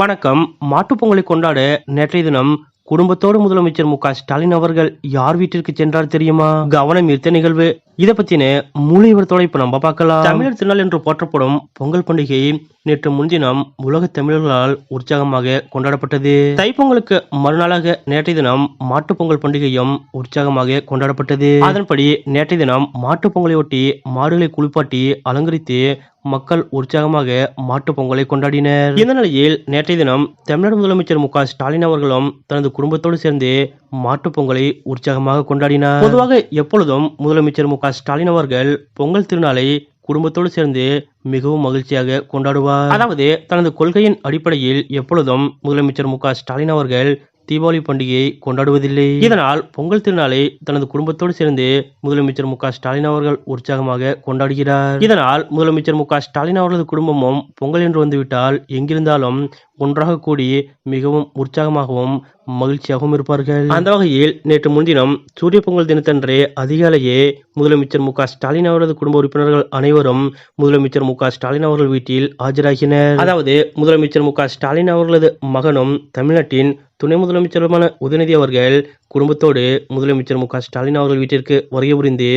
வணக்கம். மாட்டுப்பொங்கலை கொண்டாட நேற்றைய தினம் குடும்பத்தோடு முதலமைச்சர் மு க ஸ்டாலின் அவர்கள் யார் வீட்டிற்கு சென்றார் தெரியுமா? கவனம் ஈர்த்த நிகழ்வு இதை பத்தின முழு விவரத்தோட இப்ப நம்ம பார்க்கலாம். தமிழர் திருநாள் என்று போற்றப்படும் பொங்கல் பண்டிகை நேற்று முன்தினம் உலக தமிழர்களால் உற்சாகமாக கொண்டாடப்பட்டது. தைப்பொங்கலுக்கு மறுநாளாக நேற்றைய தினம் மாட்டுப் பொங்கல் பண்டிகையும் உற்சாகமாக கொண்டாடப்பட்டது. அதன்படி நேற்றைய தினம் மாட்டுப் பொங்கலை ஒட்டி மாடுகளை குளிப்பாட்டி அலங்கரித்து மக்கள் உற்சாகமாக மாட்டுப் பொங்கலை கொண்டாடினர். இந்த நிலையில் நேற்றைய தினம் தமிழ்நாடு முதலமைச்சர் மு ஸ்டாலின் அவர்களும் தனது குடும்பத்தோடு சேர்ந்து மாட்டுப் பொங்கலை உற்சாகமாக கொண்டாடினார். பொதுவாக எப்பொழுதும் முதலமைச்சர் மு ஸ்டாலின் அவர்கள் பொங்கல் திருநாளை குடும்பத்தோடு சேர்ந்து மிகவும் மகிழ்ச்சியாக கொண்டாடுவார். அதாவது தனது கொள்கையின் அடிப்படையில் எப்பொழுதும் முதலமைச்சர் மு ஸ்டாலின் அவர்கள் தீபாவளி பண்டிகையை கொண்டாடுவதில்லை. இதனால் பொங்கல் திருநாளை தனது குடும்பத்தோடு சேர்ந்து முதலமைச்சர் மு ஸ்டாலின் அவர்கள் உற்சாகமாக கொண்டாடுகிறார். இதனால் முதலமைச்சர் மு ஸ்டாலின் அவர்களது குடும்பமும் பொங்கல் என்று வந்துவிட்டால் எங்கிருந்தாலும் ஒன்றாக கூடி மிகவும் உற்சாகமாகவும் மகிழ்ச்சியாகவும் இருப்பார்கள். அந்த வகையில் நேற்று முன்தினம் சூரிய பொங்கல் தினத்தன்றே அதிகாலையே முதலமைச்சர் மு ஸ்டாலின் அவரது குடும்ப உறுப்பினர்கள் அனைவரும் முதலமைச்சர் மு ஸ்டாலின் அவர்கள் வீட்டில் ஆஜராகினர். அதாவது முதலமைச்சர் மு ஸ்டாலின் அவர்களது மகனும் தமிழ்நாட்டின் துணை முதலமைச்சருமான உதயநிதி அவர்கள் குடும்பத்தோடு முதலமைச்சர் மு ஸ்டாலின் அவர்கள் வீட்டிற்கு வருகை புரிந்து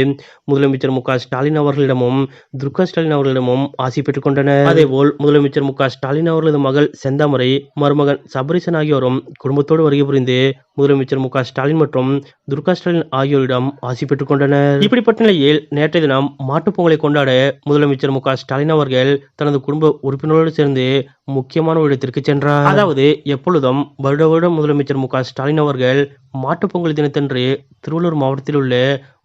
முதலமைச்சர் மு ஸ்டாலின் அவர்களிடமும் துர்கா ஸ்டாலின் அவர்களிடமும் ஆசி பெற்றுக் கொண்டனர். அதேபோல் முதலமைச்சர் மு ஸ்டாலின் அவர்களது மகள் செந்தாமரை மருமகன் சபரிசன் ஆகியோரும் குடும்பத்தோடு வருகை புரிந்து முதலமைச்சர் மு ஸ்டாலின் மற்றும் துர்கா ஸ்டாலின் ஆகியோரிடம் ஆசி பெற்றுக் கொண்டனர். இப்படிப்பட்ட நிலையில் நேற்றைய தினம் மாட்டுப் பொங்கலை கொண்டாட முதலமைச்சர் மு ஸ்டாலின் அவர்கள் தனது குடும்ப உறுப்பினரோடு சேர்ந்து முக்கியமான ஒரு இடத்திற்கு சென்றார். அதாவது எப்பொழுதும் வருட வருடம் முதலமைச்சர் மு ஸ்டாலின் அவர்கள் மாட்டுப் பொங்கல் தினத்தன்று திருவள்ளூர் மாவட்டத்தில் உள்ள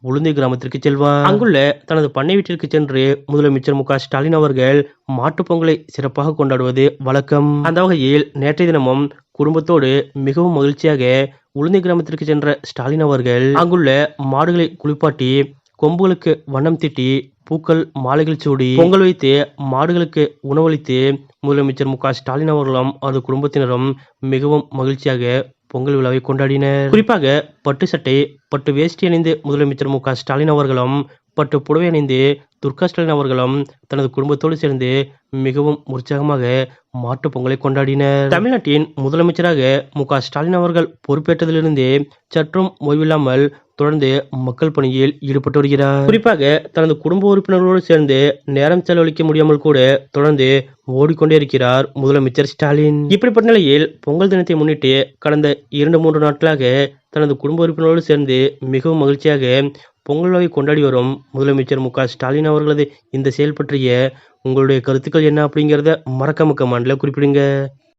உளுந்தை கிராமத்திற்கு செல்வார் அங்குள்ள தனது பண்ணை வீட்டிற்கு சென்று முதலமைச்சர் மு க ஸ்டாலின் அவர்கள் மாட்டுப் பொங்கலை சிறப்பாக கொண்டாடுவது வழக்கம். அந்த வகையில் நேற்றைய தினமும் குடும்பத்தோடு மிகவும் மகிழ்ச்சியாக உளுந்தை கிராமத்திற்கு சென்ற ஸ்டாலின் அவர்கள் அங்குள்ள மாடுகளை குளிப்பாட்டி கொம்புகளுக்கு வண்ணம் தீட்டி பூக்கள் மாலைகள் சூடி பொங்கல் வைத்து மாடுகளுக்கு உணவளித்து முதலமைச்சர் மு க ஸ்டாலின் அவர்களும் அவரது குடும்பத்தினரும் மிகவும் மகிழ்ச்சியாக பொங்கல் விழாவை கொண்டாடினர். குறிப்பாக பட்டு சட்டை பட்டு வேஷ்டி அணிந்து முதலமைச்சர் மு க ஸ்டாலின் அவர்களும் பட்டு புடவை அணிந்து துர்கா ஸ்டாலின் அவர்களும் தனது குடும்பத்தோடு சேர்ந்து மிகவும் உற்சாகமாக மாட்டுப் பொங்கலை கொண்டாடினர். தமிழ்நாட்டின் முதலமைச்சராக மு க ஸ்டாலின் அவர்கள் பொறுப்பேற்றதிலிருந்தே சற்றும் ஓய்வில்லாமல் தொடர்ந்து மக்கள் பணியில் ஈடுபட்டு வருகிறார். குறிப்பாக தனது குடும்ப உறுப்பினர்களோடு சேர்ந்து நேரம் செலவழிக்க முடியாமல் கூட தொடர்ந்து ஓடிக்கொண்டே இருக்கிறார் முதலமைச்சர் ஸ்டாலின். இப்படிப்பட்ட நிலையில் பொங்கல் தினத்தை முன்னிட்டு கடந்த இரண்டு மூன்று நாட்களாக தனது குடும்ப உறுப்பினரோடு சேர்ந்து மிகவும் மகிழ்ச்சியாக பொங்கல் விழாவை கொண்டாடி வரும் முதலமைச்சர் மு க ஸ்டாலின் அவர்களது இந்த செயல் பற்றிய உங்களுடைய கருத்துக்கள் என்ன அப்படிங்கிறத மறக்காம கமெண்ட்ல குறிப்பிடுங்க.